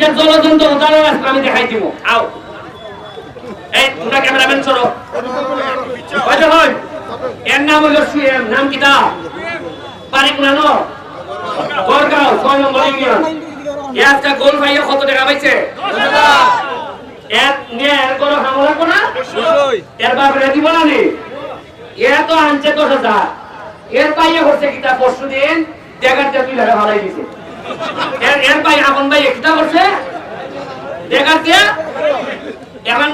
এটা জলজন্ত উদাহরণ আছে আমি দেখাই দিব। আও। এই তোমরা ক্যামেরাম্যান চলো। কয়টা হয়? এর নাম হলো সুয়েম। নাম কি তা পারি কোনা গড়গাঁও ছয় নম্বর ইউনিয়ন। একটা গোল ভাইয়া কত টাকা পাইছে? এর নিয়ে এর কোনো হামলা এর দিব না নি? এ তো আনছে দশ হাজার। এর পাইয়ে হচ্ছে কিতা পরশু দিন দেখার দুই টাকা ভাড়াই দিছে। এর এর পাই আপন ভাই কিতা করছে? এখন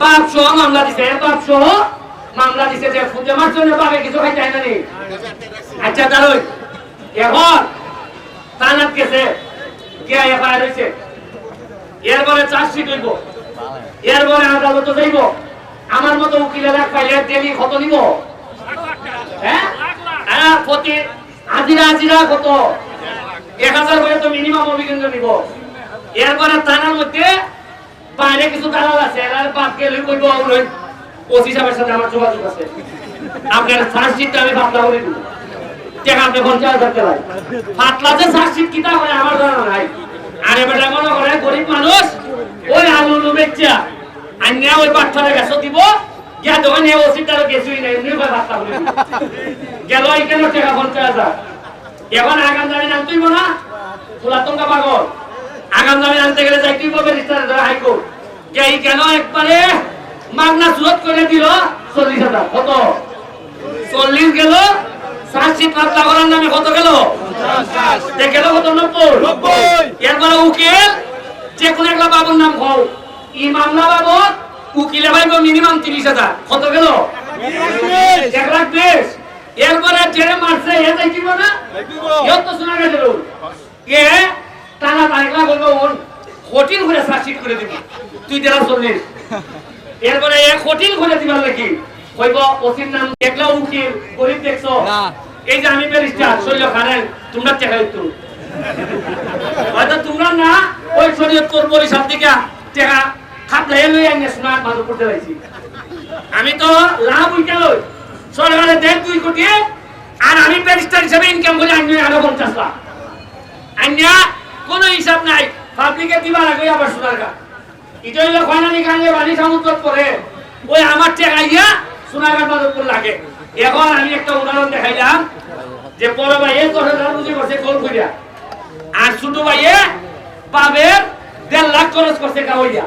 বাপ সহ মামলা দিছে সহ মামলা দিছে যে জন্য কিছু না নি আচ্ছা এখন তানাত গেছে গিয়া এরপরে চার্জশিট হইব। এরপরে যাইব। আমার মতো উকিলের পাইলে ডেলি কত নিব? হ্যাঁ? হ্যাঁ প্রতি হাজিরা হাজিরা কত? এক হাজার করে তো মিনিমাম অভিজ্ঞতা নিব। এরপরে থানার মধ্যে বাইরে কিছু দালাল আছে, এরা বাদ গেলে কইব ওই ওসি সাহেবের সাথে আমার যোগাযোগ আছে। আপনার চার্জশিটটা আমি বাতলা করে দিব। টাকা আপনি পঞ্চাশ হাজার টাকা পাতলা যে চার্জশিট কিতা হয়, আমার জানা নাই। আরে বেটা, মনে করে গরিব মানুষ, ওই আলু বেচা আন্যা ওই বাচ্চারা গেছো দিব গিয়া দোকানে ওসিটারও গেছুই নাই এমনি ভাই দিব। গেল এখানে টাকা পঞ্চাশ হাজার। এখন আগাম দাবি নামতেইব না? ফুলাতঙ্কা পাগল। আগাম দাবি আনতে গেলে যাইতেই পাবে রিস্টার হাইকোর্ট এই একবারে মাগনা সুরত করে দিল চল্লিশ হাজার। কত? চল্লিশ গেল। চার্জশিট করার নামে কত গেল? গেল কত? নব্বই। এরপরে উকিল যে কোনো একটা বাবুর নাম হল ই মামলা বাবদ উকিলে ভাইব মিনিমাম তিরিশ হাজার। কত গেল? এক লাখ বিশ। এরপরে জেলে মারছে এ দেখিব না? ইয়ত তো শোনা গেছিল এ টানা তারিখলা বলব ওর কঠিন করে করে দিবি। তুই দেড়া চল্লিশ। এরপরে এ কঠিন করে দিবার নাকি কইব ওসির নাম দেখলা উকিল গরিব দেখছ? এই যে আমি ব্যারিস্টার শৈল খানেন তোমরা উত্তর হয়তো তোমরা না ওই শরীয়তপুর বরিশাল থেকে টেকা খাপলাই লই আইনে শোনা মানুষ করতে আমি তো লাভ উইকে লই, সরকারে দেন দুই কোটি, আর আমি ব্যারিস্টার হিসেবে ইনকাম করে আইনে আরও পঞ্চাশ লাখ। আইনা কোনো হিসাব নাই পাবলিকে দিবা লাগে আবার সোনার গা এটা খয়নানি কানে বাড়ি সমুদ্র পরে ওই আমার টেকা ইয়া সোনার মাদকপুর লাগে। এখন আমি একটা উদাহরণ দেখাইলাম, যে বড় ভাইয়ে দশ হাজার বুঝি করছে গোল করিয়া আর ছোট ভাইয়ে পাবের দেড় লাখ খরচ করছে গাওয়াইয়া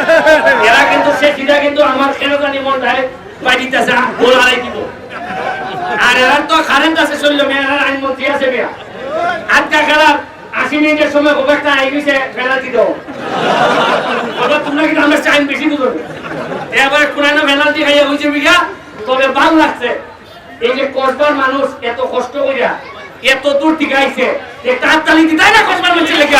এরা কিন্তু সে কিন্তু আমার কেন জানি মন বাড়িতেছে গোল হারাই দিব। আর এরা তো কারেন্ট আছে চলল, মেয়েরা আইন মন্ত্রী আছে মেয়া আজকা খারাপ আশি মিনিটের সময় খুব একটা আই গেছে পেনাল্টি দাও বাবা, তোমরা কিন্তু আমার আইন বেশি বুঝো এবারে কোরআনে পেনাল্টি খাইয়া বুঝে বিঘা, তবে ভালো লাগছে। এই যে কসবার মানুষ এত কষ্ট করিয়া এত দূর থেকে আইছে একটা হাততালি দিতে না কসবার মানুষের লেগে।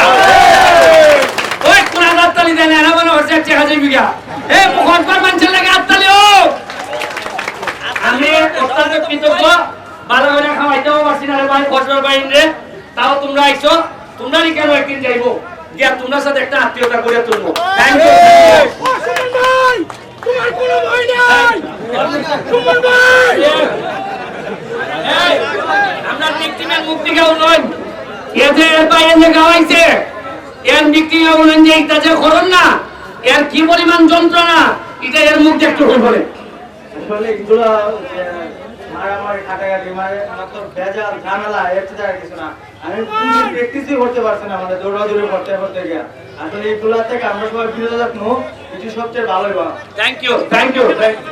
ওই কোরআন হাততালি দেয় না এরা মনে হচ্ছে চেকা যাই বিঘা। এ কসবার মানুষের লেগে হাততালি হোক আমি অত্যন্ত কৃতজ্ঞ। ভালো করে খাওয়াইতেও পারছি না রে ভাই কসবার বাইরে তাও তোমরা আইছো তোমরা কেন একদিন যাইবো? গিয়া তোমরা সাথে একটা আত্মীয়তা করে তুলবো। থ্যাংক ইউ তোমার কোনো ভয় নাই সুমন ভাই এই, আমরা ভিকটিমের মুক্তি গাও নই এতে বাইরে গাওয়াইছে এর বিক্রি বলেন যে এটা যে করুন না এর কি পরিমাণ যন্ত্রণা এটা এর মুখ একটু বলে আসলে এগুলো মারামারি কাটাকাটি মানে আমার তো ভেজাল ঝামেলা এর চেয়ে কিছু না। আমি প্র্যাকটিসই করতে পারছি না মানে দৌড়াদৌড়ি করতে করতে গিয়ে। আসলে এগুলা থেকে আমরা সবাই বিরত থাকব কিছু সবচেয়ে ভালোই বা thank you thank you thank you